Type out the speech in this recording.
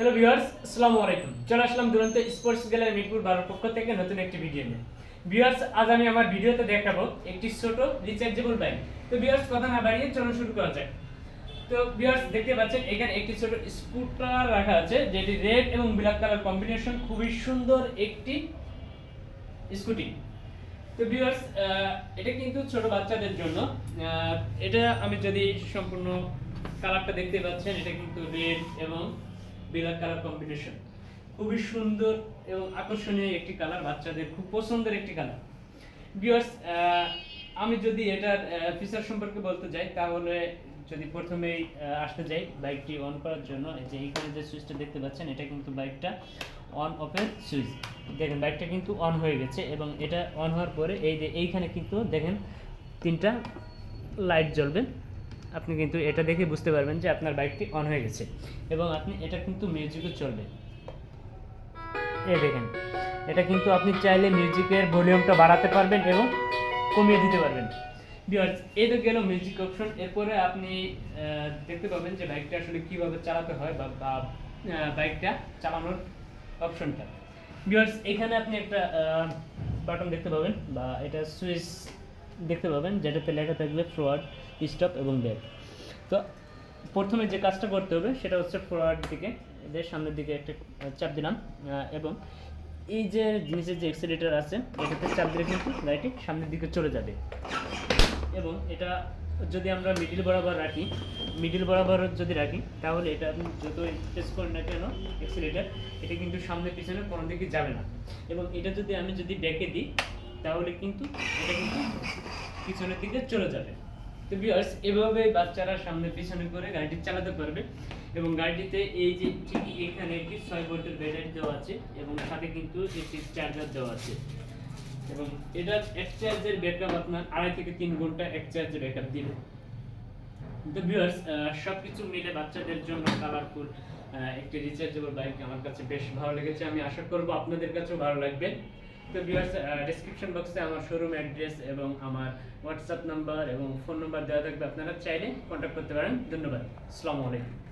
Hello viewers আসসালামু আলাইকুম চলে আসলাম দুরন্ত স্পোর্টস গ্যালারি মিরপুর বারোর পক্ষ থেকে নতুন একটি ভিডিও নিয়ে। ভিউয়ার্স আজ আমি আমার ভিডিওতে দেখাবো একটি ছোট রিচার্জেবল বাইক তো ভিউয়ার্স কথা না বাড়িয়ে চলো শুরু করা যাক। তো ভিউয়ার্স দেখতে পাচ্ছেন, এখানে একটি ছোট স্কুটার রাখা আছে, যেটি রেড এবং ব্ল্যাক কালার কম্বিনেশন খুবই সুন্দর একটি স্কুটি তো ভিউয়ার্স এটা কিন্তু ছোট বাচ্চাদের জন্য। এটা আমি যদি সম্পূর্ণ কালারটা দেখতে পাচ্ছেন, এটা কিন্তু রেড এবং ব্ল্যাক কালার কম্বিনেশন খুবই সুন্দর এবং আকর্ষণীয় একটি কালার বাচ্চাদের খুব পছন্দের একটি কালার ভিউয়ার্স আমি যদি এটার ফিচার সম্পর্কে বলতে যাই, তাহলে যদি প্রথমেই আসতে যাই বাইকটি অন করার জন্য। যে এইখানে যে সুইচটা দেখতে পাচ্ছেন, এটা কিন্তু বাইকটা অন অফের সুইচ দেখেন বাইকটা কিন্তু অন হয়ে গেছে এবং এটা অন হওয়ার পরে এই যে এইখানে কিন্তু দেখেন তিনটা লাইট জ্বলবে। আপনি কিন্তু এটা দেখে বুঝতে পারবেন যে আপনার বাইকটি অন হয়ে গেছে। এবং আপনি এটা কিন্তু মিউজিকও চলবে। এই দেখেন, এটা কিন্তু আপনি চাইলে মিউজিকের ভলিউমটা বাড়াতে পারবেন এবং কমিয়ে দিতে পারবেন। ভিউয়ার্স এই তো গেল মিউজিক অপশন এরপরে আপনি দেখতে পাবেন যে বাইকটা আসলে কীভাবে চালাতে হয় বা বাইকটা চালানোর অপশনটা ভিউয়ার্স এখানে আপনি একটা বাটন দেখতে পাবেন বা এটা সুইচ দেখতে পাবেন, যেটাতে লেখা থাকবে ফরওয়ার্ড স্টপ এবং ব্যাক। তো প্রথমে যে কাজটা করতে হবে, সেটা হচ্ছে ফরওয়ার্ড দিকে এদের সামনের দিকে একটা চাপ দিলাম এবং এই যে জিনিসের যে এক্সিলেটার আছে, এটাতে চাপ দিলে কিন্তু গাড়িটি সামনের দিকে চলে যাবে। এবং এটা যদি আমরা মিডিল বরাবর রাখি মিডিল বরাবর যদি রাখি, তাহলে এটা আপনি যত প্রেস করেন না কেন এক্সিলেটার এটা কিন্তু সামনে পিছনে কোনো দিকে যাবে না। এবং এটা যদি আমি যদি ব্যাকে দিই তাহলে কিন্তু এটা কিন্তু পিছনের দিকে চলে যাবে। তো ভিউয়ার্স এভাবে বাচ্চারা সামনে পিছনে করে গাড়িটি চালাতে পারবে এবং গাড়িটিতে এই যে ঠিক এখানে একটি ছয় ভোল্টের ব্যাটারি দেওয়া আছে এবং সাথে কিন্তু একটি চার্জার দেওয়া আছে। এবং এটা এক চার্জের ব্যাকআপ আপনার আড়াই থেকে তিন ঘণ্টা এক চার্জের ব্যাকআপ দিবে। তো ভিউয়ার্স সবকিছু মিলে বাচ্চাদের জন্য কালারফুল একটি রিচার্জেবল বাইক আমার কাছে বেশ ভালো লেগেছে। আমি আশা করব আপনাদের কাছেও ভালো লাগবে। তো ভিউয়ার্স ডেসক্রিপশন বক্সে আমার শোরুম অ্যাড্রেস এবং আমার হোয়াটসঅ্যাপ নাম্বার এবং ফোন নাম্বার দেওয়া থাকবে। আপনারা চাইলে কন্ট্যাক্ট করতে পারেন। ধন্যবাদ। আসসালামু আলাইকুম।